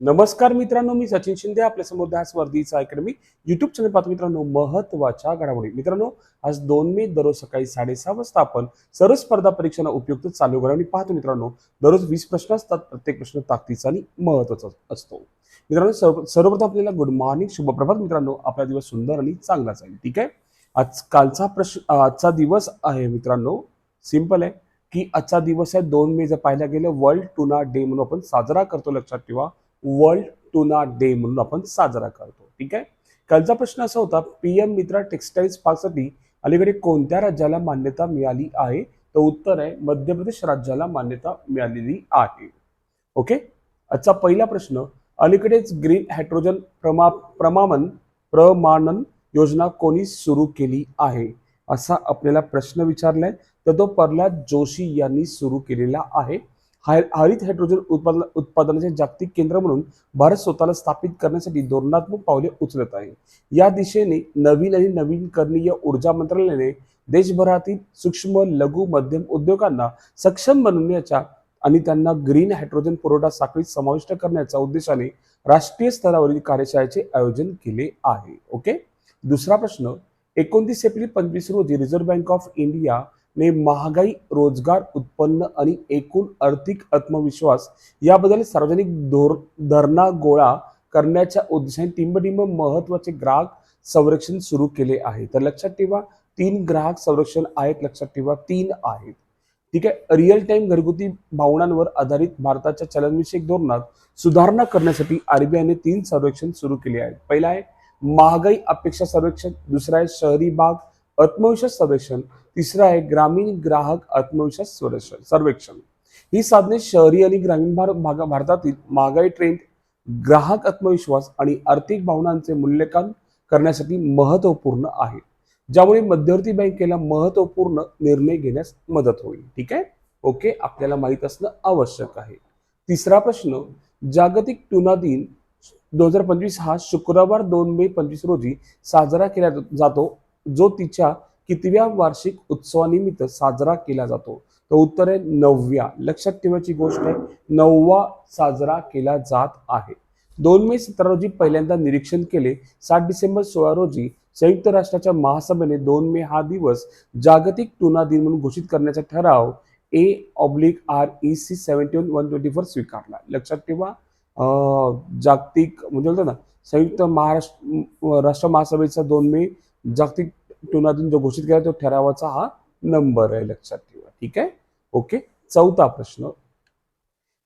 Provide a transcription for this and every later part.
नमस्कार मित्रांनो मी सचिन शिंदे आपल्यासमोर दहा वर्धीचा अकॅडमी युट्यूब चॅनल पाहतो. मित्रांनो महत्त्वाच्या घडामोडी. मित्रांनो आज दोन मे दररोज सकाळी साडेसहा वाजता आपण सर्व स्पर्धा परीक्षांना उपयुक्त चालू घडामोडी पाहतो मित्रांनो. दररोज वीस प्रश्न असतात प्रत्येक प्रश्न ताकदीचा आणि महत्त्वाचा असतो. मित्रांनो सर्व सर्वप्रथम आपल्याला गुड मॉर्निंग शुभप्रभात मित्रांनो. आपला दिवस सुंदर आणि चांगला जाईल ठीक आहे? आज कालचा प्रश्न आजचा दिवस आहे मित्रांनो सिंपल आहे की आजचा दिवस आहे दोन मे जर पाहायला गेलं वर्ल्ड टुना डे म्हणून आपण साजरा करतो लक्षात ठेवा. वर्ल्ड टुना डे म्हणून आपण साजरा करतो. ठीक आहे? कालचा प्रश्न असा होता पीएम मित्रा टेक्सटाईल्स पार्कसाठी अलीकडे कोणत्या राज्याला मान्यता मिळाली आहे? तर उत्तर आहे मध्य प्रदेश राज्याला मान्यता मिळालेली आहे. ओके? आजचा पहिला प्रश्न अलीकडेच ग्रीन हायड्रोजन प्रमा प्रमाणन प्रमाणन योजना कोणी सुरू केली आहे? असा आपल्याला प्रश्न विचारलाय. तर तो प्रल्हाद जोशी यांनी सुरू केलेला आहे. हाय- हरित हायड्रोजन उत्पादन उत्पादनाचे जागतिक केंद्र म्हणून भारत स्वतःला स्थापित करण्यासाठी धोरणात्मक पावले उचलत आहे. या दिशेने नवीन आणि नवीनकरणीय ऊर्जा मंत्रालयाने देशभरातील सूक्ष्म लघु मध्यम उद्योगांना सक्षम बनवण्याच्या आणि त्यांना ग्रीन हायड्रोजन पुरवठा साखळीत समाविष्ट करण्याच्या उद्देशाने राष्ट्रीय स्तरावरील कार्यशाळेचे आयोजन केले आहे. ओके? दुसरा प्रश्न एकोणतीस एप्रिल पंचवीस रोजी रिझर्व्ह बँक ऑफ इंडिया ने महागाई रोजगार उत्पन्न आणि एकूण आर्थिक आत्मविश्वास याबद्दल सार्वजनिक धोर धरणा गोळा करण्याच्या उद्देशाने टिंबटिंब महत्त्वाचे ग्राहक संरक्षण सुरू केले आहे. तर लक्षात ठेवा तीन ग्राहक संरक्षण आहेत लक्षात ठेवा तीन आहेत. ठीक आहे रिअल टाइम घरगुती भावनांवर आधारित भारताच्या चलनविषयक धोरणात सुधारणा करण्यासाठी आरबीआयने तीन सर्वेक्षण सुरू केले आहेत. पहिला आहे महागाई अपेक्षा सर्वेक्षण दुसरा आहे शहरी भाग. आत्मविश्वास सर्वेक्षण. तिसरं आहे ग्रामीण ग्राहक आत्मविश्वास सर्वेक्षण. सर्वेक्षण. ही साधने शहरी आणि ग्रामीण भार भागा भारतातील महागाई ट्रेंड ग्राहक आत्मविश्वास आणि आर्थिक भावनांचे मूल्यांकन करण्यासाठी महत्त्वपूर्ण आहे. ज्यामुळे मध्यवर्ती बँकेला महत्त्वपूर्ण निर्णय घेण्यास मदत होईल. ठीक आहे? ओके? आपल्याला माहीत असणं आवश्यक आहे. तिसरा प्रश्न जागतिक टुना दिन दोन हजार पंचवीस हा शुक्रवार दोन मे पंचवीस रोजी साजरा केला जातो जो तिच्या कितव्या वार्षिक उत्सवानिमित्त साजरा केला जातो. तर उत्तर आहे नवव्या. लक्षात ठेवायची गोष्ट आहे नववा साजरा केला जात आहे. दोन मे सतरा रोजी पहिल्यांदा निरीक्षण केले. सात डिसेंबर सोळा रोजी संयुक्त राष्ट्राच्या महासभेने दोन मे हा दिवस जागतिक टुना दिन म्हणून घोषित करण्याचा ठराव A oblique R E C seventy one twenty four स्वीकारला. लक्षात ठेवा जागतिक म्हणजे ना संयुक्त महाराष्ट्र राष्ट्र महासभेचा दोन मे जागतिक टुना जो घोषित केला तो ठरावाचा हा नंबर आहे लक्षात ठेवा. ठीक आहे? ओके चौथा प्रश्न.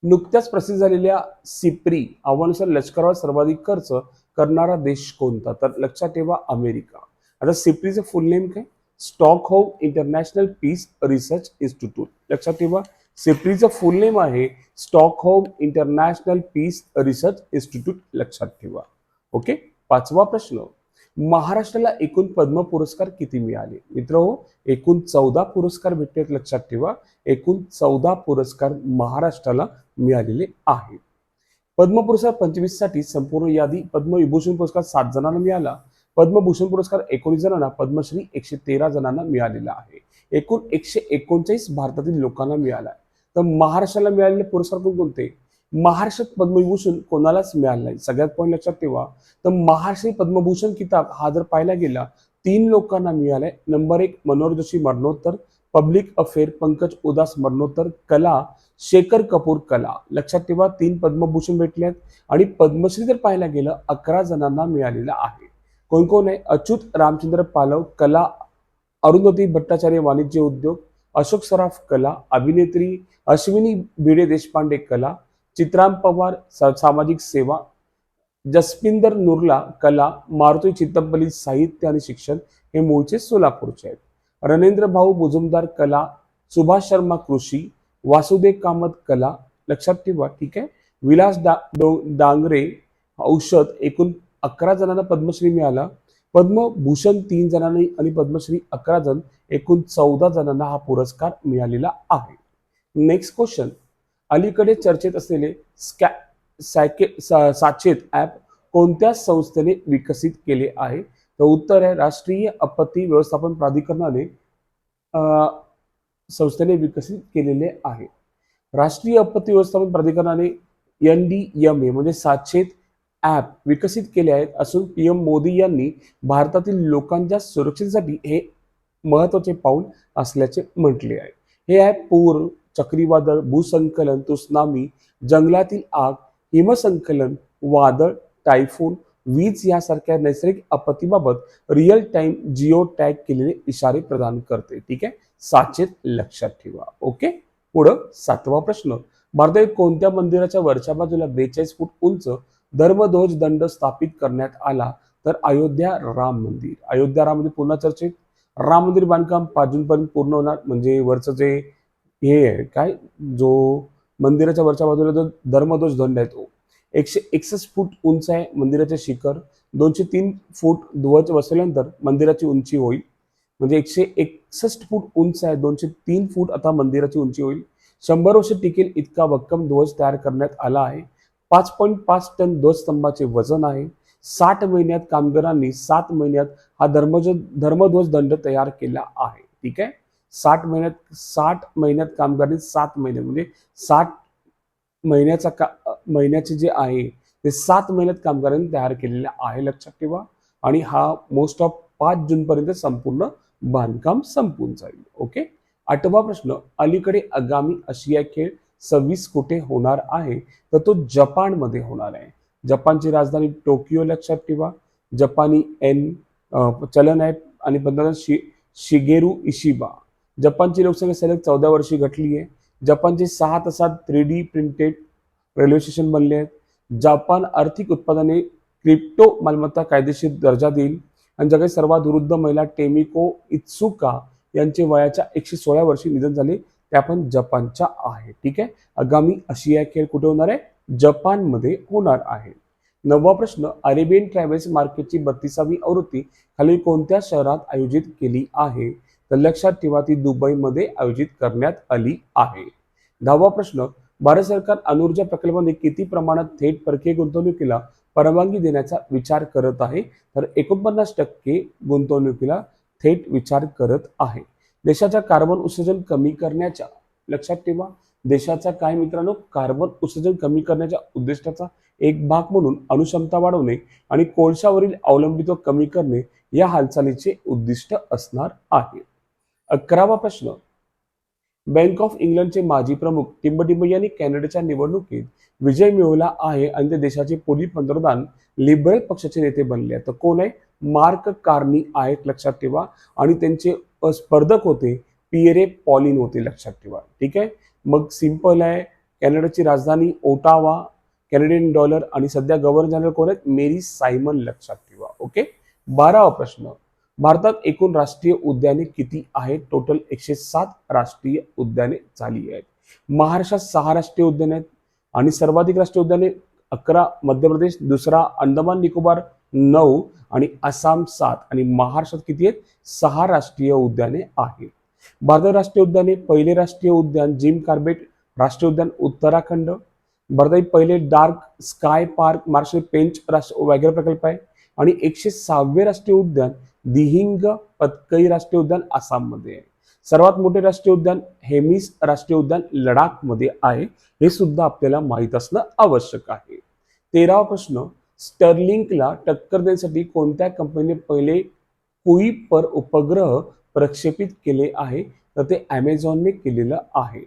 नुकत्याच प्रसिद्ध झालेल्या सिप्री आव्हानुसार लष्करावर सर्वाधिक खर्च करणारा देश कोणता? तर लक्षात ठेवा अमेरिका. आता सिप्रीचं फुल नेम काय? Stockholm international peace research institute लक्षात ठेवा सिप्रीचं फुल नेम आहे Stockholm international peace research institute लक्षात ठेवा. ओके पाचवा प्रश्न. महाराष्ट्राला एकूण पद्म पुरस्कार किती मिळाले? मित्र हो एकूण चौदा पुरस्कार भेटतात लक्षात ठेवा. एकूण चौदा पुरस्कार महाराष्ट्राला मिळालेले आहेत. पद्म पुरस्कार पंचवीससाठी संपूर्ण यादी पद्मविभूषण पुरस्कार सात जणांना मिळाला. पद्मभूषण पुरस्कार एकोणीस जणांना पद्मश्री एकशे तेरा जणांना मिळालेला आहे. एकूण एकशे एकोणचाळीस भारतातील लोकांना मिळाला. तर महाराष्ट्राला मिळालेले पुरस्कार कोणकोणते महाराष्ट्रात पद्मविभूषण कोणालाच मिळालं नाही. सगळ्यात पॉईंट लक्षात ठेवा. तर महाराष्ट्र पद्मभूषण किताब हा जर पाहायला गेला तीन लोकांना मिळालाय. नंबर एक मनोहर जोशी मरणोत्तर. पब्लिक अफेअर पंकज उदास मरणोत्तर. कला शेखर कपूर कला. लक्षात ठेवा तीन पद्मभूषण भेटले आहेत आणि पद्मश्री जर पाहायला गेलं अकरा जणांना मिळालेला आहे. कोण कोण आहे? अच्युत रामचंद्र पालव कला अरुंधती भट्टाचार्य वाणिज्य उद्योग. अशोक सराफ कला अभिनेत्री अश्विनी भिडे देशपांडे कला. चित्राम पवार सा- सामाजिक सेवा जसपिंदर नुरला कला मारुती चित्तपल्ली साहित्य आणि शिक्षण हे मूळचे सोलापूरचे आहेत. रणेंद्र भाऊ बुजुमदार कला सुभाष शर्मा कृषी वासुदेव कामत कला लक्षात ठेवा ठीक आहे? विलास डा डांगरे औषध एकूण अकरा जणांना पद्मश्री मिळाला. पद्मभूषण तीन जणांनी आणि पद्मश्री अकरा जण एकूण चौदा जणांना हा पुरस्कार मिळालेला आहे. नेक्स्ट क्वेश्चन अलीकडे चर्चेत असलेले स्कॅ सॅके सा- साचेत ॲप कोणत्या संस्थेने विकसित केले आहे? तर उत्तर आहे राष्ट्रीय आपत्ती व्यवस्थापन प्राधिकरणाने संस्थेने विकसित केलेले आहे. राष्ट्रीय आपत्ती व्यवस्थापन प्राधिकरणाने एन डी एम ए म्हणजे साचेत ॲप विकसित केले आहेत. असून पी एम मोदी यांनी भारतातील लोकांच्या सुरक्षेसाठी हे महत्त्वाचे पाऊल असल्याचे म्हटले आहे. हे ॲप पूर चक्रीवादळ भूसंकलन तुस्नामी जंगलातील आग हिमसंकलन वादळ टायफून वीज यासारख्या नैसर्गिक आपत्तीबाबत रिअल टाइम जिओ टॅग केलेले इशारे प्रदान करते. ठीक आहे? साचेत लक्षात ठेवा. ओके? पुढं सातवा प्रश्न. भारतात कोणत्या मंदिराच्या वरच्या बाजूला बेचाळीस फूट उंच धर्मध्वज दंड स्थापित करण्यात आला? तर अयोध्या राम मंदिर. अयोध्या राम मंदिर पुन्हा चर्चेत? राम मंदिर बांधकाम पाजूनपर्यंत पूर्ण होणार? म्हणजे वरचं जे हे आहे काय जो मंदिराच्या वरच्या बाजूला जो धर्मध्वज दंड आहे तो. एकशे एकसष्ट फूट उंच आहे मंदिराचे शिखर. दोनशे तीन फूट ध्वज बसवल्यानंतर मंदिराची उंची होईल. म्हणजे एकशे एकसष्ट फूट उंच आहे दोनशे तीन फूट आता मंदिराची उंची होईल. शंभर वर्ष टिकेल इतका भक्कम ध्वज तयार करण्यात आला आहे. पाच पॉईंट पाच टन ध्वजस्तंभाचे वजन आहे. साठ महिन्यात कामगारांनी सात महिन्यात हा धर्मज धर्मध्वज दंड तयार केला आहे. ठीक आहे? साठ महिन्यात साठ महिन्यात कामगारांनी सात महिने. म्हणजे साठ महिन्याचा का महिन्याचे जे आहे ते सात महिन्यात कामगारांनी तयार केलेले आहे. लक्षात ठेवा. आणि हा मोस्ट ऑफ पाच जूनपर्यंत संपूर्ण बांधकाम संपून जाईल. ओके आठवा प्रश्न अलीकडे आगामी आशिया खेळ सव्वीस कुठे होणार आहे? तर तो जपानमध्ये होणार आहे. जपानची राजधानी टोकियो लक्षात ठेवा. जपानी एन चलन आहे आणि पंतप्रधान शि शिगेरू इशिबा. जपानची लोकसंख्या सलग चौदा वर्षी घटली आहे. जपानचे सहा तासात three D printed railway station बनले आहेत. जपान आर्थिक उत्पादने क्रिप्टो मालमत्ता कायदेशीर दर्जा देईल. आणि जगात सर्वात वृद्ध महिला टेमिको इत्सुका यांचे वयाच्या एकशे सोळा वर्षी निधन झाले. त्या पण जपानच्या आहे ठीक आहे? आगामी आशिया खेळ कुठे होणार आहे? जपानमध्ये होणार आहे. नववा प्रश्न अरेबियन ट्रॅव्हल्स मार्केटची बत्तीसावी आवृत्ती खाली कोणत्या शहरात आयोजित केली आहे? तर लक्षात ठेवा ती दुबईमध्ये आयोजित करण्यात आली आहे. दहावा प्रश्न भारत सरकार अणुऊर्जा प्रकल्पामध्ये किती प्रमाणात थेट परकीय गुंतवणुकीला परवानगी देण्याचा विचार करत आहे? तर एकोणपन्नास टक्के गुंतवणुकीला थेट विचार करत आहे. देशाच्या कार्बन उत्सर्जन कमी करण्याच्या लक्षात ठेवा देशाचा काय मित्रांनो? कार्बन उत्सर्जन कमी करण्याच्या उद्दिष्टाचा एक भाग म्हणून अणुक्षमता वाढवणे आणि कोळशावरील अवलंबित्व कमी करणे या हालचालीचे उद्दिष्ट असणार आहे. अकरावा प्रश्न. बँक ऑफ इंग्लंडचे माजी प्रमुख टिंबटिंब यांनी कॅनडाच्या निवडणुकीत विजय मिळवला आहे आणि ते देशाचे पुढील पंतप्रधान लिबरल पक्षाचे नेते बनले. आहेत तर कोण आहे? मार्क कार्नी आहेत लक्षात ठेवा. आणि त्यांचे स्पर्धक होते पियरे पॉलिन होते लक्षात ठेवा. ठीक आहे? मग सिंपल आहे. कॅनडाची राजधानी ओटावा कॅनेडियन डॉलर आणि सध्या गव्हर्नर जनरल कोण आहेत? मेरी सायमन लक्षात ठेवा. ओके? बारावा प्रश्न. भारतात एकूण राष्ट्रीय उद्याने किती आहेत? टोटल एकशे सात राष्ट्रीय उद्याने झाली आहेत. महाराष्ट्रात सहा राष्ट्रीय उद्याने आहेत आणि सर्वाधिक राष्ट्रीय उद्याने अकरा मध्य प्रदेश दुसरा अंदमान निकोबार नऊ आणि आसाम सात. आणि महाराष्ट्रात किती आहेत? सहा राष्ट्रीय उद्याने आहेत. भारतात राष्ट्रीय उद्याने पहिले राष्ट्रीय उद्यान जिम कार्बेट राष्ट्रीय उद्यान उत्तराखंड. भारतातील पहिले डार्क स्काय पार्क मार्शल पेंच राष्ट्र व्याघ्र प्रकल्प आहे. आणि एकशे सहावे राष्ट्रीय उद्यान दिहिंग पतकई राष्ट्रीय उद्यान आसाममध्ये आहे. सर्वात मोठे राष्ट्रीय उद्यान हेमिस राष्ट्रीय उद्यान लडाखमध्ये आहे. हे सुद्धा आपल्याला माहीत असणं आवश्यक आहे. तेरावा प्रश्न स्टर्लिंकला टक्कर देण्यासाठी कोणत्या कंपनीने पहिले कुईपर उपग्रह प्रक्षेपित केले आहे? तर ते ॲमेझॉनने केलेलं आहे.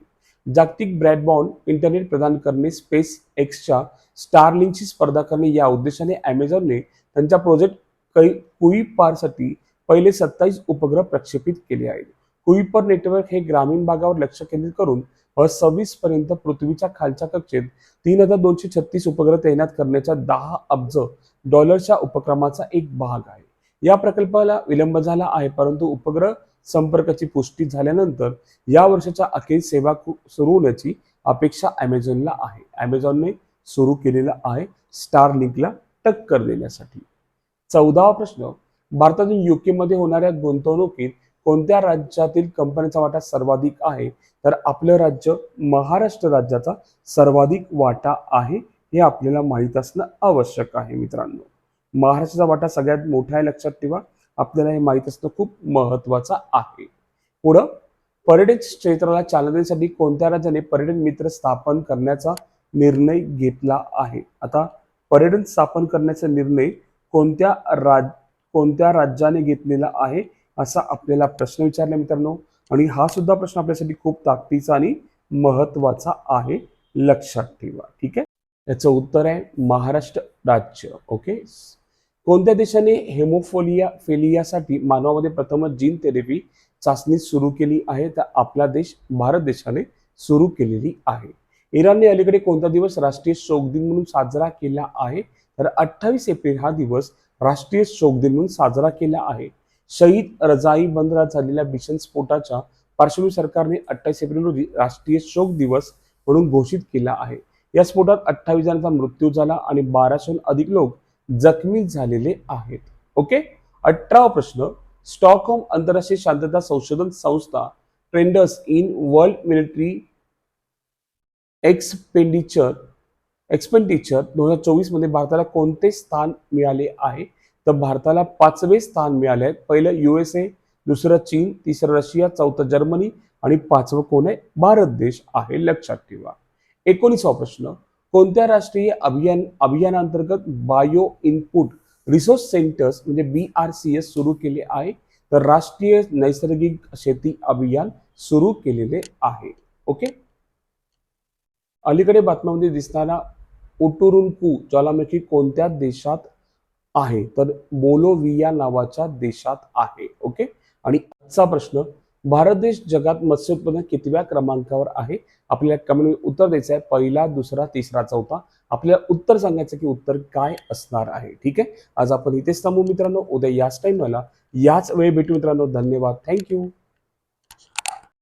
जागतिक ब्रॅडबॉन इंटरनेट प्रदान करणे स्पेस एक्सच्या स्टारलिंकची स्पर्धा करणे या उद्देशाने ॲमेझॉनने त्यांच्या प्रोजेक्ट कै कुईपारसाठी पहिले सत्तावीस उपग्रह प्रक्षेपित केले आहेत. कुईपर नेटवर्क हे ग्रामीण भागावर लक्ष केंद्रित करून सव्वीस पर्यंत पृथ्वीच्या खालच्या कक्षेत तीन हजार दोनशे छत्तीस उपग्रह तैनात करण्याच्या दहा अब्ज डॉलरच्या उपक्रमाचा एक भाग आहे. या प्रकल्पाला विलंब झाला आहे परंतु उपग्रह संपर्काची पुष्टी झाल्यानंतर या वर्षाच्या अखेर सेवा सुरू होण्याची अपेक्षा अमेझॉनला आहे. अमेझॉनने सुरू केलेला आहे स्टार लिंकला टक्कर देण्यासाठी. चौदावा प्रश्न भारतातील युकेमध्ये होणाऱ्या गुंतवणुकीत कोणत्या राज्यातील कंपन्यांचा वाटा सर्वाधिक आहे? तर आपलं राज्य महाराष्ट्र राज्याचा सर्वाधिक वाटा आहे हे आपल्याला माहीत असणं आवश्यक आहे मित्रांनो. महाराष्ट्राचा वाटा सगळ्यात मोठा आहे लक्षात ठेवा. आपल्याला हे माहीत असणं खूप महत्वाचं आहे. पुढं पर्यटन क्षेत्राला चालना देण्यासाठी कोणत्या राज्याने पर्यटन मित्र स्थापन करण्याचा निर्णय घेतला आहे? आता पर्यटन स्थापन करण्याचा निर्णय कोणत्या राज कोणत्या राज्याने घेतलेला आहे असा आपल्याला प्रश्न विचारला मित्रांनो. आणि हा सुद्धा प्रश्न आपल्यासाठी खूप ताकदीचा आणि महत्त्वाचा आहे लक्षात ठेवा. ठीक आहे? याचं उत्तर आहे महाराष्ट्र राज्य. ओके कोणत्या देशाने हेमोफोलिया फेलियासाठी मानवामध्ये प्रथमच जीन थेरपी चाचणी सुरू केली आहे तर आपला देश भारत देशाने सुरू केलेली आहे. इराणने अलीकडे कोणता दिवस राष्ट्रीय शोक दिन म्हणून साजरा केला आहे तर अठ्ठावीस एप्रिल हा दिवस राष्ट्रीय शोक दिन म्हणून साजरा केला आहे. शहीद रजाई बंदरात झालेल्या भीषण स्फोटाच्या पार्श्वभूमी सरकारने अठ्ठावीस एप्रिल रोजी राष्ट्रीय शोक दिवस म्हणून घोषित केला आहे. या स्फोटात अठ्ठावीस जणांचा मृत्यू झाला आणि बाराशेहून अधिक लोक जखमी झालेले आहेत. ओके? अठरावा प्रश्न. स्टॉकहोम आंतरराष्ट्रीय शांतता संशोधन संस्था trends in world military expenditure expenditure दोन हजार चोवीसमध्ये भारताला कोणते स्थान मिळाले आहे? तर भारताला पाचवे स्थान मिळाले आहे. पहिलं युएसए दुसरं चीन तिसरं रशिया चौथं जर्मनी आणि पाचवं कोण आहे? भारत देश आहे. लक्षात ठेवा. एकोणीसवा प्रश्न कोणत्या राष्ट्रीय अभियान अभियानांतर्गत बायो इनपुट रिसोर्स सेंटर्स म्हणजे बी आर सी एस सुरू केले आहे? तर राष्ट्रीय नैसर्गिक शेती अभियान सुरू केलेले आहे. ओके अलीकडे बातम्यामध्ये दिसणारा उटुरुंकू ज्वालामुखी कोणत्या देशात आहे? तर बोलोविया नावाच्या देशात आहे ओके? आणि आजचा प्रश्न भारत देश जगात मत्स्य उत्पन्न कितव्या क्रमांकावर आहे? आपल्याला कमेंट उत्तर द्यायचं आहे. पहिला दुसरा तिसरा चौथा. आपल्याला उत्तर सांगायचं की उत्तर काय असणार आहे ठीक आहे? आज आपण इथेच थांबू मित्रांनो. उद्या याच टाइमला याच वेळ भेटू मित्रांनो. धन्यवाद. थँक्यू